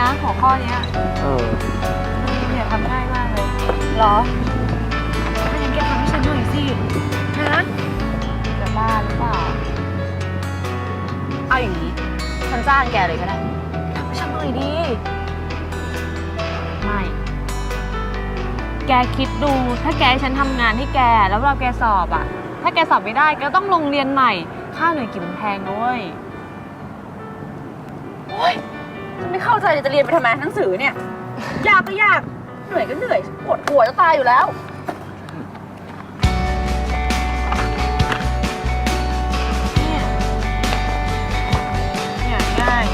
นะหัวข้อเนี้ยเออเนี่ยทำง่ายมากเลยเหรอถ้าอย่างแกทำให้ฉันหน่อยสิฮะจะบ้าหรือเปล่าเอาอย่างนี้ฉันจ้างแกเลยก็ได้ทำให้ฉันหน่อยดีไม่ แกคิดดูถ้าแกให้ฉันทำงานให้แกแล้วเวลาแกสอบอะถ้าแกสอบไม่ได้แกต้องลงเรียนใหม่ ค่าหน่วยกิจมันแพงด้วย ไม่เข้าใจเลยจะเรียนไปทำไมหนังสือเนี่ย ยากก็ยากเหนื่อยก็เหนื่อยปวดหัวจะตายอยู่แล้ว เนี่ยเนี่ยง่าย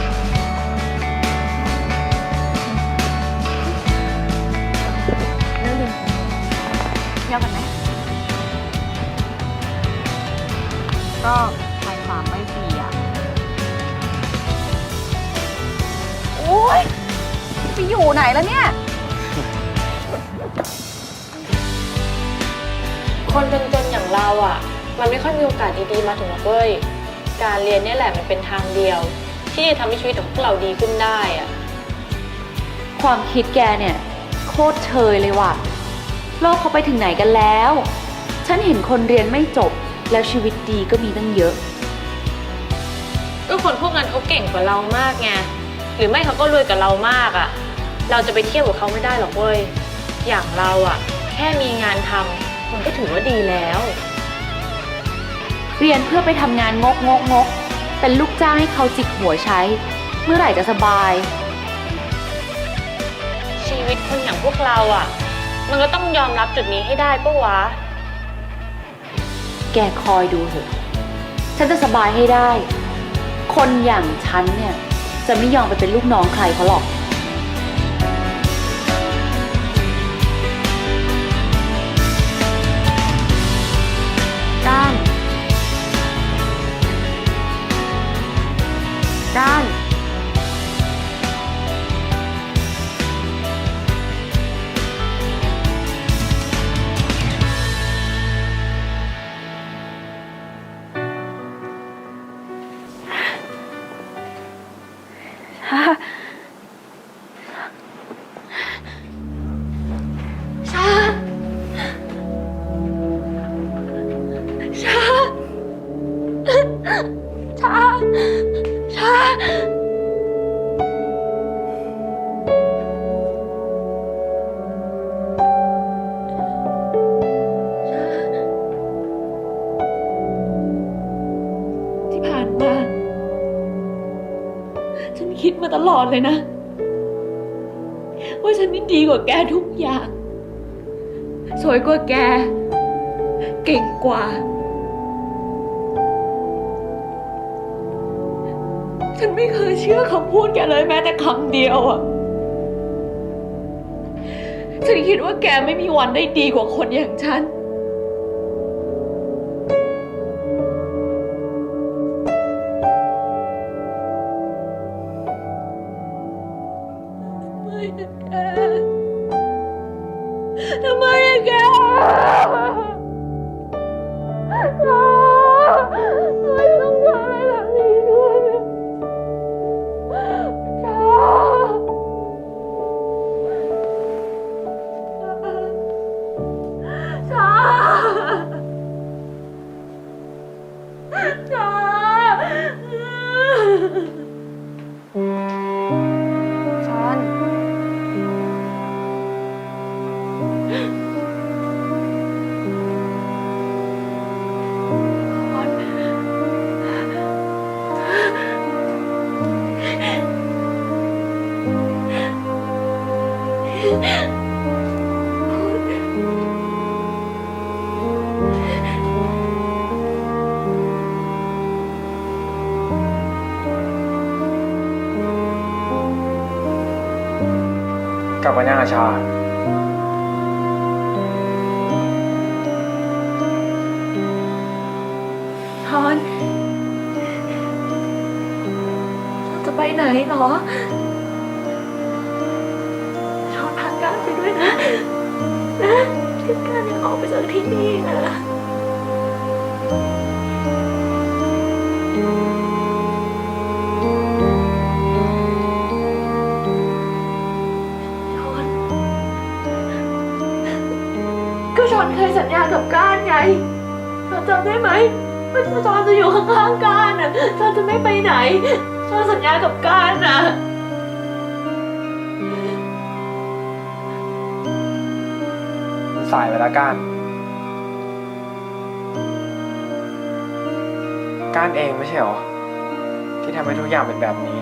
เรื่องเที่ยวกันไหมก็ไปสามไปสี่ โอ๊ยไปอยู่ไหนแล้วเนี่ย คนจนๆอย่างเราอะ มันไม่ค่อยมีโอกาสดีๆมาถึงหรอกเว้ย การเรียนเนี่ยแหละมันเป็นทางเดียว ที่จะทำให้ชีวิตของพวกเราดีขึ้นได้อะ ความคิดแกเนี่ย โคตรเชยเลยว่ะ โลกเขาไปถึงไหนกันแล้ว ฉันเห็นคนเรียนไม่จบแล้วชีวิตดีก็มีตั้งเยอะ ก็คนพวกนั้นเขาเก่งกว่าเรามากไงห รือไม่เขาก็รวยกว่าเรามากอะ เราจะไปเทียบกับเขาไม่ได้หรอกเว้ย อย่างเราอะ แค่มีงานทำมันก็ถือว่าดีแล้ว เรียนเพื่อไปทำงานงกงกงกเป็นลูกจ้างให้เขาจิกหัวใช้ เมื่อไหร่จะสบาย ชีวิตคนอย่างพวกเราอะ มันก็ต้องยอมรับจุดนี้ให้ได้ปะวะ แกคอยดูเถอะ ฉันจะสบายให้ได้ คนอย่างฉันเนี่ย จะไม่ยอมไปเป็นลูกน้องใครเขาหรอกก้านก้าน มาตลอดเลยนะว่าฉันนี่ดีกว่าแกทุกอย่าง สวยกว่าแก เก่งกว่า ฉันไม่เคยเชื่อคำพูดแกเลยแม้แต่คำเดียวอะฉันคิดว่าแกไม่มีวันได้ดีกว่าคนอย่างฉัน กลับมาย่างอาชา ทอนเราจะไปไหนเหรอ นะทิศการยังออกไปจากที่นี่นะก็ชอนเคยสัญญากับการไงชอนจำได้ไหมว่าชอนจะอยู่ข้างๆก้านอะชอนจะไม่ไปไหนชอนสัญญากับก้านอะ สายไปแล้วก้านก้านเองไม่ใช่หรอ ที่ทำให้ทุกอย่างเป็นแบบนี้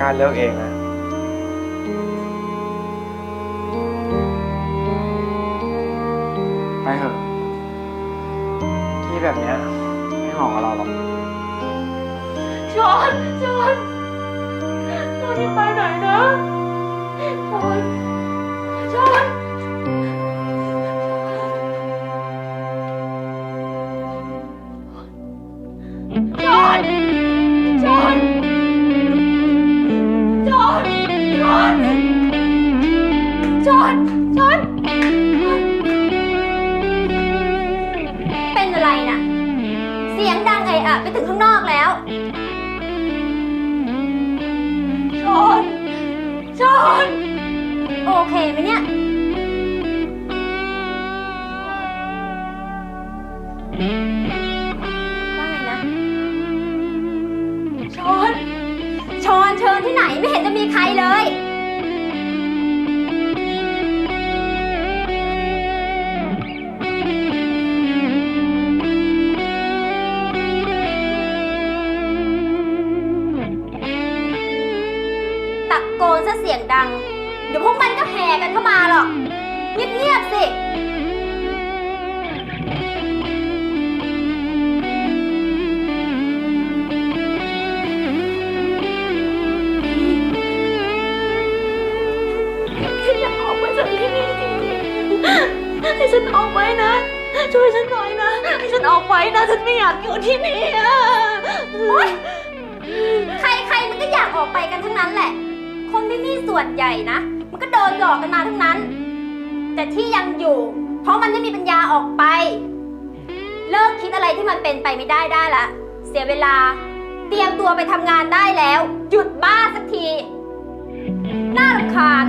กานเลิกเองนะไปเถอะ ที่แบบเนี้ยไม่เหมาะกับเราหรอก ชอนชอนชอนอย่าไปไหนนะ เป็นอะไรน่ะ เสียงดังไออะไปถึงข้างนอกแล้ว ให้ฉันออกไปนะ ช่วยฉันหน่อยนะให้ฉันออกไปนะ ฉันไม่อยากอยู่ที่นี่อะใครๆมันก็อยากออกไปกันทั้งนั้นแหละ คนที่นี่ส่วนใหญ่นะ มันก็โดนหลอกกันมาทั้งนั้น แต่ที่ยังอยู่ เพราะมันไม่มีปัญญาออกไป เลิกคิดอะไรที่มันเป็นไปไม่ได้ได้ละ เสียเวลา เตรียมตัวไปทำงานได้แล้ว หยุดบ้าสักที น่ารำคาญ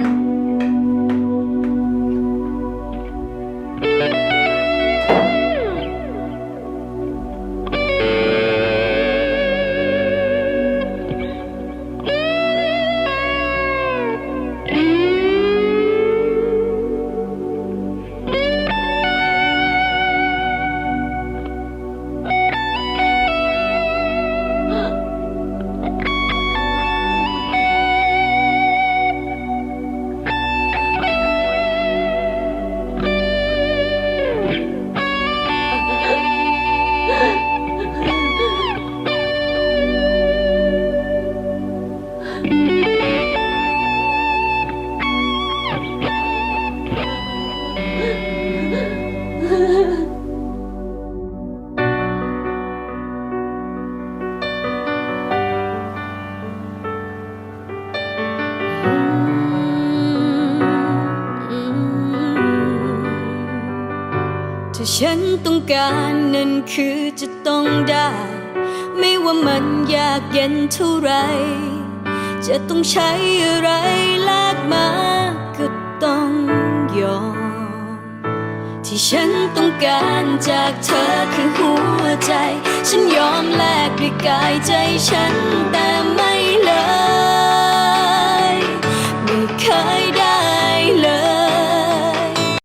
ฉันต้องการนั่นคือจะต้องได้ ไม่ว่ามันยากเย็นเท่าไร จะต้องใช้อะไรแลกมาก็ต้องยอม ที่ฉันต้องการจากเธอคือหัวใจ ฉันยอมแลกด้วยกายใจฉันแต่ไม่เลย ไม่เคย